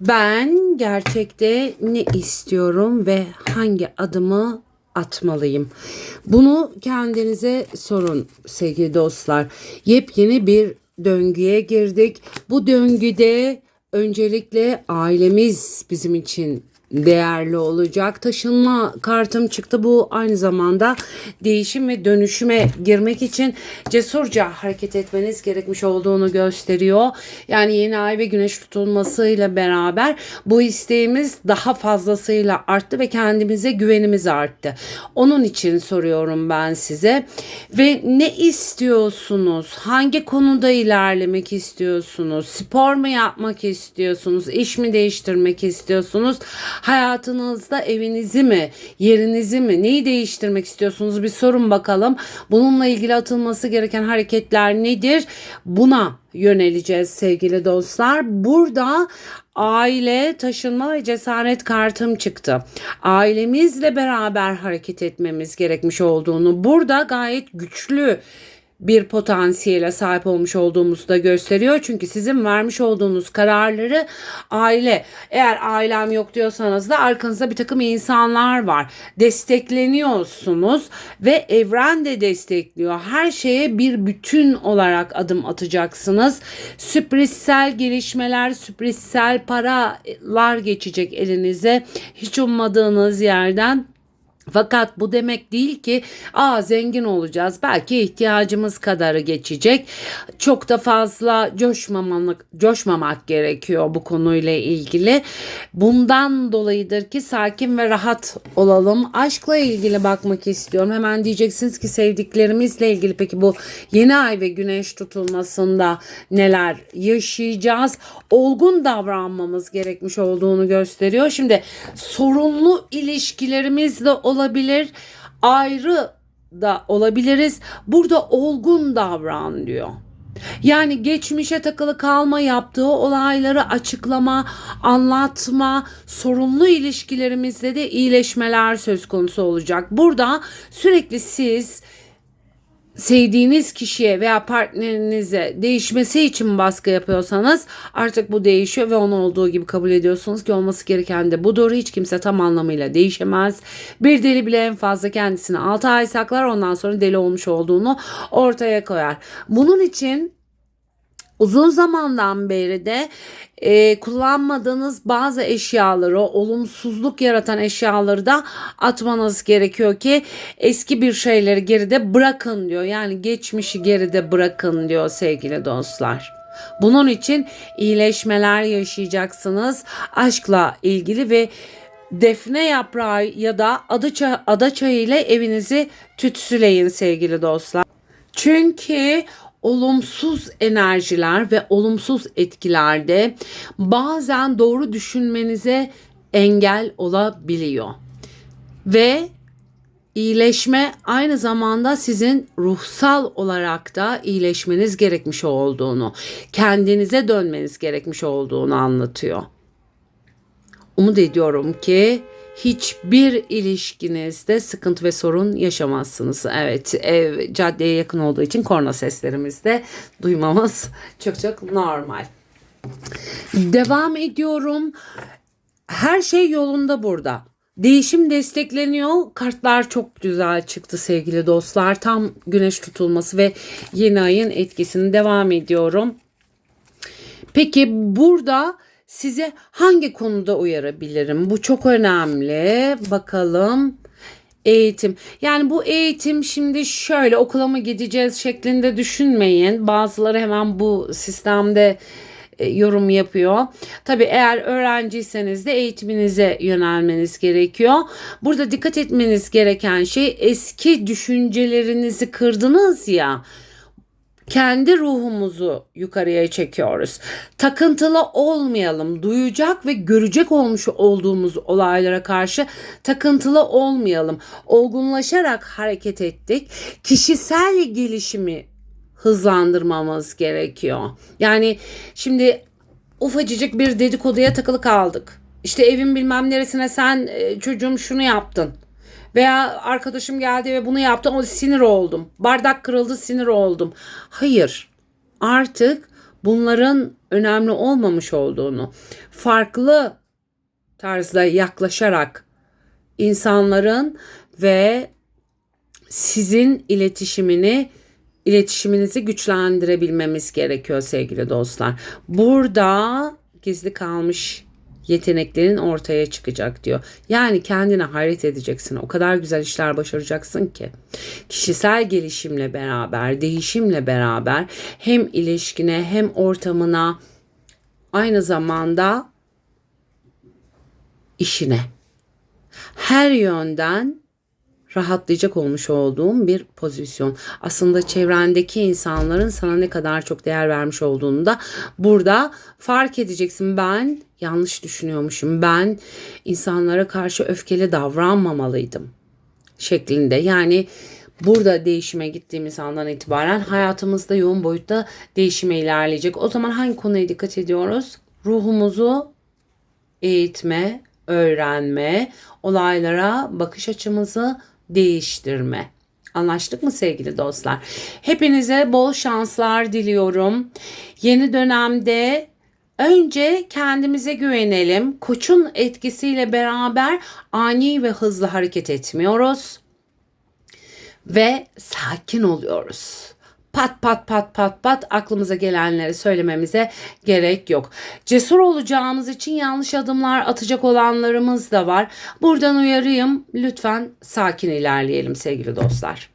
Ben gerçekte ne istiyorum ve hangi adımı atmalıyım? Bunu kendinize sorun sevgili dostlar. Yepyeni bir döngüye girdik. Bu döngüde öncelikle ailemiz bizim için değerli olacak. Taşınma kartım çıktı. Bu aynı zamanda değişim ve dönüşüme girmek için cesurca hareket etmeniz gerekmiş olduğunu gösteriyor. Yani yeni ay ve güneş tutulmasıyla beraber bu isteğimiz daha fazlasıyla arttı ve kendimize güvenimiz arttı. Onun için soruyorum ben size. Ve ne istiyorsunuz? Hangi konuda ilerlemek istiyorsunuz? Spor mu yapmak istiyorsunuz? İş mi değiştirmek istiyorsunuz? Hayatınızda evinizi mi, yerinizi mi, neyi değiştirmek istiyorsunuz bir sorun bakalım. Bununla ilgili atılması gereken hareketler nedir? Buna yöneleceğiz sevgili dostlar. Burada aile, taşınma ve cesaret kartım çıktı. Ailemizle beraber hareket etmemiz gerekmiş olduğunu, burada gayet güçlü bir potansiyele sahip olmuş olduğumuzu da gösteriyor. Çünkü sizin vermiş olduğunuz kararları aile eğer ailem yok diyorsanız da arkanızda bir takım insanlar var. Destekleniyorsunuz ve evren de destekliyor. Her şeye bir bütün olarak adım atacaksınız. Sürprizsel gelişmeler, sürprizsel paralar geçecek elinize. Hiç ummadığınız yerden fakat bu demek değil ki aa zengin olacağız. Belki ihtiyacımız kadarı geçecek. Çok da fazla coşmamak, coşmamak gerekiyor bu konuyla ilgili. Bundan dolayıdır ki sakin ve rahat olalım. Aşkla ilgili bakmak istiyorum. Hemen diyeceksiniz ki sevdiklerimizle ilgili peki bu yeni ay ve güneş tutulmasında neler yaşayacağız? Olgun davranmamız gerekmiş olduğunu gösteriyor. Şimdi sorunlu ilişkilerimizle olabilir, ayrı da olabiliriz. Burada olgun davran diyor. Yani geçmişe takılı kalma, yaptığı olayları açıklama, anlatma, sorunlu ilişkilerimizde de iyileşmeler söz konusu olacak. Burada sürekli siz sevdiğiniz kişiye veya partnerinize değişmesi için baskı yapıyorsanız artık bu değişiyor ve onu olduğu gibi kabul ediyorsunuz ki olması gereken de budur. Hiç kimse tam anlamıyla değişemez. Bir deli bile en fazla kendisini 6 ay saklar ondan sonra deli olmuş olduğunu ortaya koyar. Bunun için Uzun zamandan beri de e, kullanmadığınız bazı eşyaları, olumsuzluk yaratan eşyaları da atmanız gerekiyor ki eski bir şeyleri geride bırakın diyor. Yani geçmişi geride bırakın diyor sevgili dostlar. Bunun için iyileşmeler yaşayacaksınız aşkla ilgili ve defne yaprağı ya da ada, çay, ada çayı ile evinizi tütsüleyin sevgili dostlar. Çünkü olumsuz enerjiler ve olumsuz etkilerde bazen doğru düşünmenize engel olabiliyor. Ve iyileşme aynı zamanda sizin ruhsal olarak da iyileşmeniz gerekmiş olduğunu, kendinize dönmeniz gerekmiş olduğunu anlatıyor. Umut ediyorum ki hiçbir ilişkinizde sıkıntı ve sorun yaşamazsınız. Evet ev caddeye yakın olduğu için korna seslerimizi de duymamız çok çok normal. Devam ediyorum. Her şey yolunda burada. Değişim destekleniyor. Kartlar çok güzel çıktı sevgili dostlar. Tam güneş tutulması ve yeni ayın etkisini devam ediyorum. Peki burada size hangi konuda uyarabilirim? Bu çok önemli. Bakalım. Eğitim. Yani bu eğitim şimdi şöyle okula mı gideceğiz şeklinde düşünmeyin. Bazıları hemen bu sistemde e, yorum yapıyor. Tabi eğer öğrenciyseniz de eğitiminize yönelmeniz gerekiyor. Burada dikkat etmeniz gereken şey eski düşüncelerinizi kırdınız ya kendi ruhumuzu yukarıya çekiyoruz. Takıntılı olmayalım. Duyacak ve görecek olmuş olduğumuz olaylara karşı takıntılı olmayalım. Olgunlaşarak hareket ettik. Kişisel gelişimi hızlandırmamız gerekiyor. Yani şimdi ufacıcık bir dedikoduya takılı kaldık. İşte evin bilmem neresine sen e, çocuğum şunu yaptın. Veya arkadaşım geldi ve bunu yaptı. O sinir oldum. Bardak kırıldı sinir oldum. Hayır. Artık bunların önemli olmamış olduğunu, farklı tarzda yaklaşarak insanların ve sizin iletişimini iletişiminizi güçlendirebilmemiz gerekiyor sevgili dostlar. Burada gizli kalmış yeteneklerin ortaya çıkacak diyor. Yani kendine hayret edeceksin. O kadar güzel işler başaracaksın ki. Kişisel gelişimle beraber, değişimle beraber hem ilişkine hem ortamına aynı zamanda işine her yönden rahatlayacak olmuş olduğum bir pozisyon. Aslında çevrendeki insanların sana ne kadar çok değer vermiş olduğunu da burada fark edeceksin. Ben yanlış düşünüyormuşum. Ben insanlara karşı öfkeli davranmamalıydım şeklinde. Yani burada değişime gittiğimiz andan itibaren hayatımızda yoğun boyutta değişime ilerleyecek. O zaman hangi konuya dikkat ediyoruz? Ruhumuzu eğitme, öğrenme, olaylara bakış açımızı değiştirme. Anlaştık mı sevgili dostlar? Hepinize bol şanslar diliyorum. Yeni dönemde önce kendimize güvenelim. Koçun etkisiyle beraber ani ve hızlı hareket etmiyoruz ve sakin oluyoruz. Pat pat pat pat pat aklımıza gelenleri söylememize gerek yok. Cesur olacağımız için yanlış adımlar atacak olanlarımız da var. Buradan uyarayım lütfen sakin ilerleyelim sevgili dostlar.